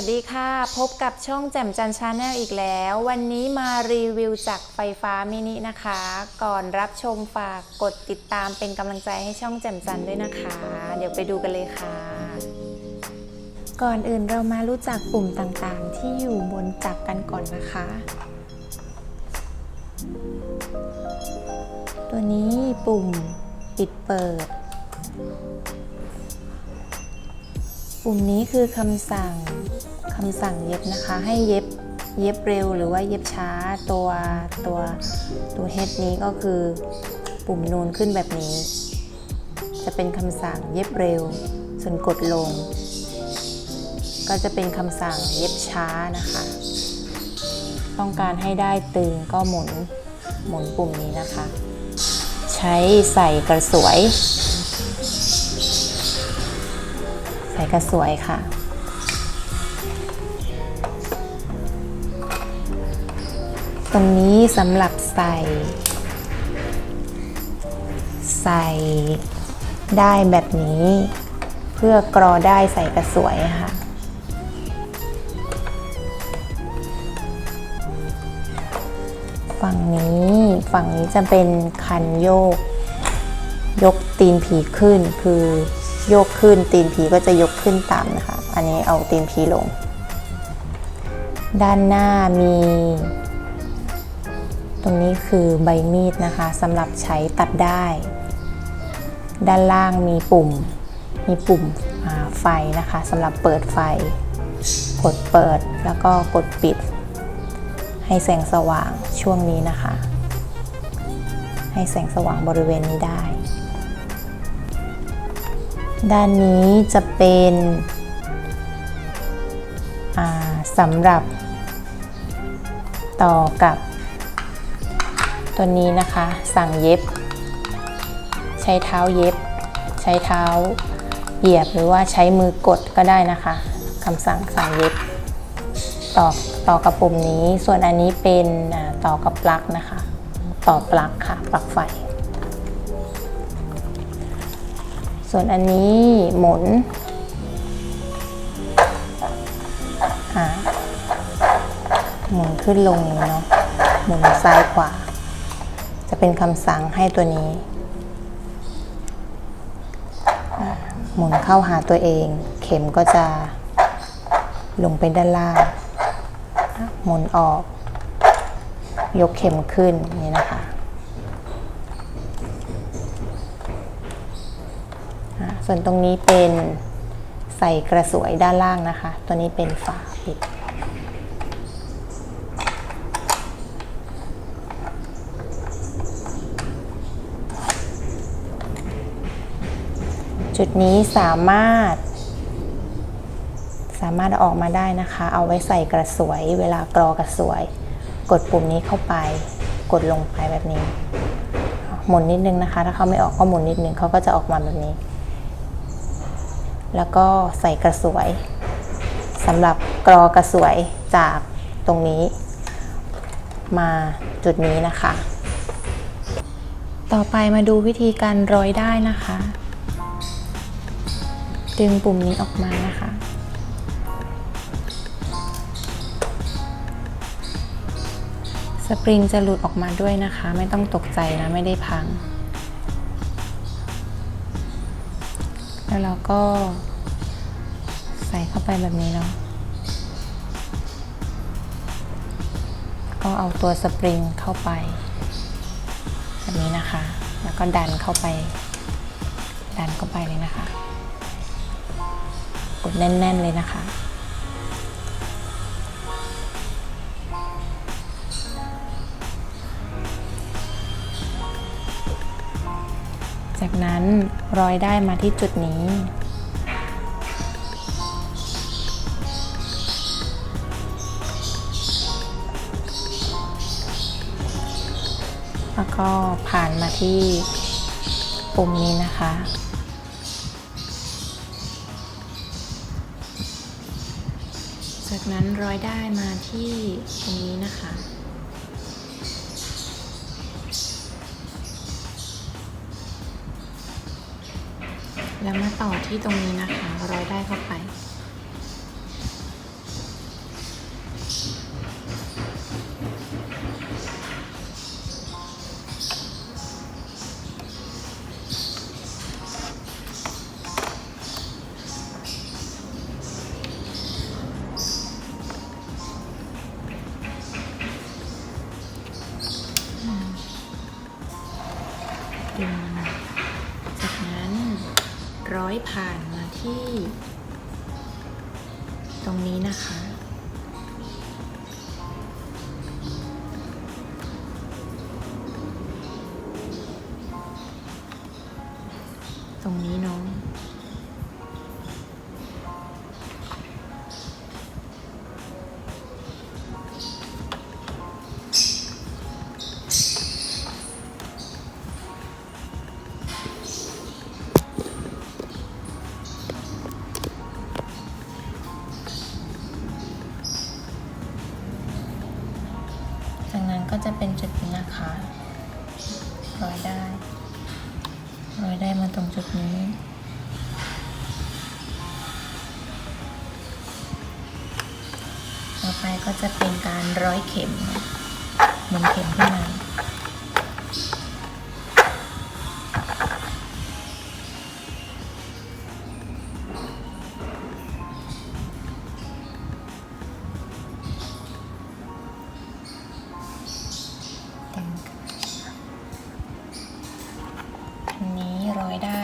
วัสดีค่ะ พบกับช่องแจ่มจันชาแนลอีกแล้ว วันนี้มารีวิวจากไฟฟ้ามินินะคะ ก่อนรับชมฝากกดติดตามเป็นกำลังใจให้ช่องแจ่มจันด้วยนะคะ เดี๋ยวไปดูกันเลยค่ะ ก่อนอื่นเรามารู้จักปุ่มต่างๆ ที่อยู่บนจักรกันก่อนนะคะ ตัวนี้ปุ่มปิดเปิด ปุ่มนี้คือคำสั่ง คำสั่งเย็บนะคะ ให้เย็บเย็บเร็วหรือว่าเย็บช้าตัวตัวตัวเฮดนี้ก็คือปุ่มนูนขึ้นแบบนี้ จะเป็นคำสั่งเย็บเร็ว ส่วนกดลง ก็จะเป็นคำสั่งเย็บช้านะคะ ต้องการให้ได้ตึงก็หมุนหมุนปุ่มนี้นะคะ ใช้ใส่กระสวย ใส่กระสวยค่ะ ตรงนี้สำหรับใส่ ใส่ได้แบบนี้ เพื่อกรอได้ใส่กระสวยค่ะฝั่งนี้ฝั่งนี้จะเป็นคันโยก ยกตีนผีขึ้นคือโยกขึ้นตีนผีก็จะยกขึ้นตามนะคะ อันนี้เอาตีนผีลง ด้านหน้ามี ตรงนี้คือใบมีดนะคะสำหรับใช้ตัดได้ ด้านล่างมีปุ่ม มีปุ่มไฟนะคะสำหรับเปิดไฟ กดเปิดแล้วก็กดปิด ให้แสงสว่างช่วงนี้นะคะ ให้แสงสว่างบริเวณนี้ได้ ด้านนี้จะเป็นสำหรับต่อกับ ตัวนี้นะคะสั่งเย็บ ใช้เท้าเย็บ ใช้เท้าเหยียบหรือว่าใช้มือกดก็ได้นะคะคำสั่งสั่งเย็บต่อต่อกับปุ่มนี้ ส่วนอันนี้เป็นต่อกับปลั๊กนะคะ ต่อปลั๊กค่ะปลั๊กไฟ ส่วนอันนี้หมุนหมุนขึ้นลงเนาะหมุนซ้ายขวา จะเป็นคำสั่งให้ตัวนี้ หมุนเข้าหาตัวเอง เข็มก็จะลงไปด้านล่าง หมุนออก ยกเข็มขึ้นนี่นะคะอะส่วนตรงนี้เป็นใส่กระสวยด้านล่างนะคะ ตัวนี้เป็นฝาปิด จุดนี้สามารถ สามารถออกมาได้นะคะ เอาไว้ใส่กระสวย เวลากรอกระสวย กดปุ่มนี้เข้าไป กดลงไปแบบนี้ หมุนนิดนึงนะคะ ถ้าเขาไม่ออกก็หมุนนิดนึงเขาก็จะออกมาแบบนี้ แล้วก็ใส่กระสวยสำหรับกรอกระสวยจากตรงนี้ มาจุดนี้นะคะ ต่อไปมาดูวิธีการร้อยได้นะคะ ดึงปุ่มนี้ออกมานะคะ สปริงจะหลุดออกมาด้วยนะคะ ไม่ต้องตกใจนะไม่ได้พัง แล้วเราก็ใส่เข้าไปแบบนี้เนาะก็เอาตัวสปริงเข้าไปแบบนี้นะคะ แล้วก็ดันเข้าไป ดันเข้าไปเลยนะคะ แน่น ๆ เลยนะคะ จากนั้นร้อยได้มาที่จุดนี้แล้วก็ผ่านมาที่ปุ่มนี้นะคะ จากนั้นร้อยได้มาที่ตรงนี้นะคะ แล้วมาต่อที่ตรงนี้นะคะ ร้อยได้เข้าไป ผ่านมาที่ ตรงนี้นะคะ ตรงนี้เนาะ ก็จะเป็นจุดนี้นะคะร้อยได้ร้อยได้มาตรงจุดนี้ต่อไปก็จะเป็นการร้อยเข็มหมุนเข็มขึ้นมา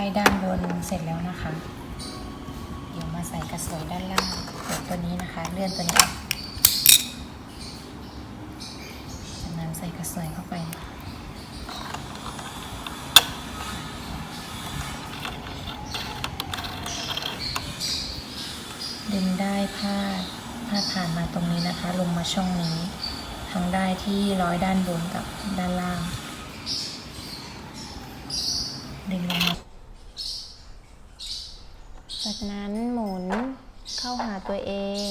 ได้ด้านบนเสร็จแล้วนะคะ เดี๋ยวมาใส่กระสวยด้านล่างเปิดตัวนี้นะคะ เลื่อนตัวนี้ออกจากนั้นใส่กระสวยเข้าไปดึงได้พาดพาผ่านมาตรงนี้นะคะ ลงมาช่องนี้ ทั้งได้ที่ร้อยด้านบนกับด้านล่าง ดึงลงมา จากนั้นหมุนเข้าหาตัวเอง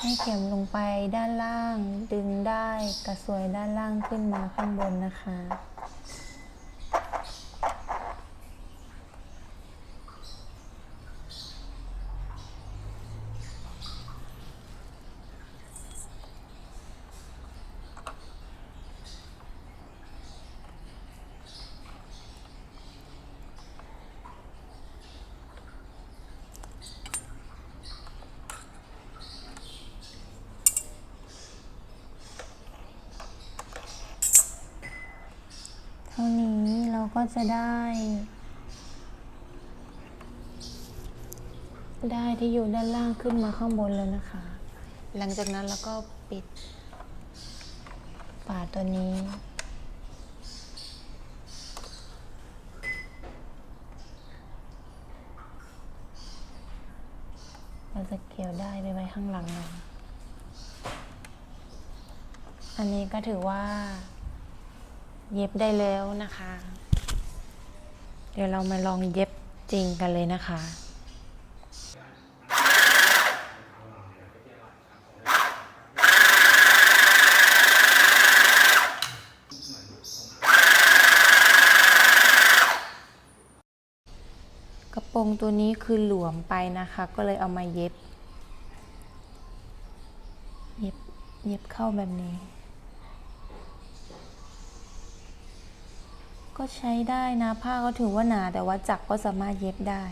ให้เข็มลงไปด้านล่าง ดึงได้กระสวยด้านล่างขึ้นมาข้างบนนะคะ ท่านี้เราก็จะได้ ได้ที่อยู่ด้านล่างขึ้นมาข้างบนแล้วนะคะ หลังจากนั้นเราก็ปิดฝาตัวนี้ เราจะเกี่ยวได้ไปไว้ข้างหลังหน่อยอันนี้ก็ถือว่า เย็บได้แล้วนะคะ เดี๋ยวเรามาลองเย็บจริงกันเลยนะคะกระโปรงตัวนี้คือหลวมไปนะคะ ก็เลยเอามาเย็บ เย็บ เย็บเข้าแบบนี้ ก็ใช้ได้นะผ้าก็ถือว่าหนาแต่ว่าจักรก็สามารถเย็บได้